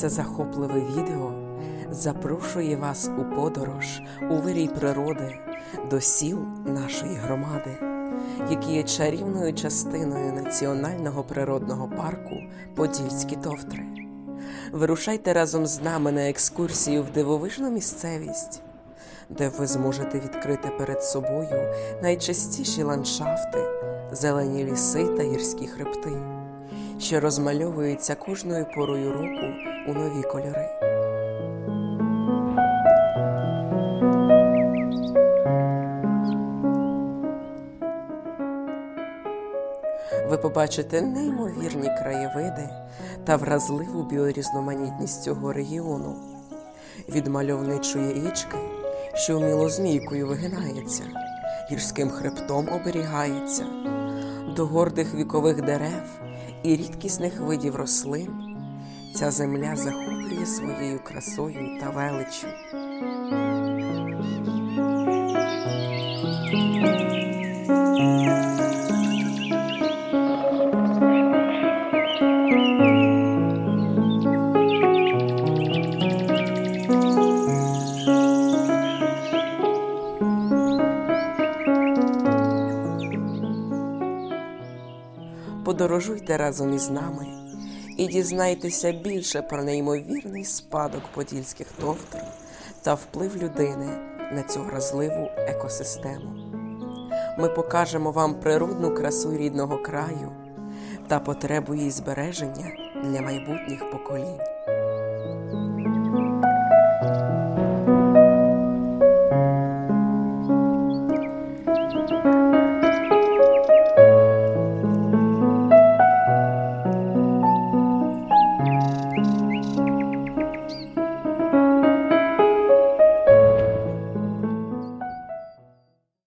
Це захопливе відео запрошує вас у подорож у вирій природи до сіл нашої громади, які є чарівною частиною національного природного парку Подільські товтри. Вирушайте разом з нами на екскурсію в дивовижну місцевість, де ви зможете відкрити перед собою найчастіші ландшафти, зелені ліси та гірські хребти, що розмальовуються кожною порою року у нові кольори. Ви побачите неймовірні краєвиди та вразливу біорізноманітність цього регіону від мальовничої річки, що вміло змійкою вигинається, гірським хребтом оберігається, до гордих вікових дерев і рідкісних видів рослин. Ця земля захоплює своєю красою та величчю. Подорожуйте разом із нами і дізнайтеся більше про неймовірний спадок подільських товтр та вплив людини на цю вразливу екосистему. Ми покажемо вам природну красу рідного краю та потребу її збереження для майбутніх поколінь.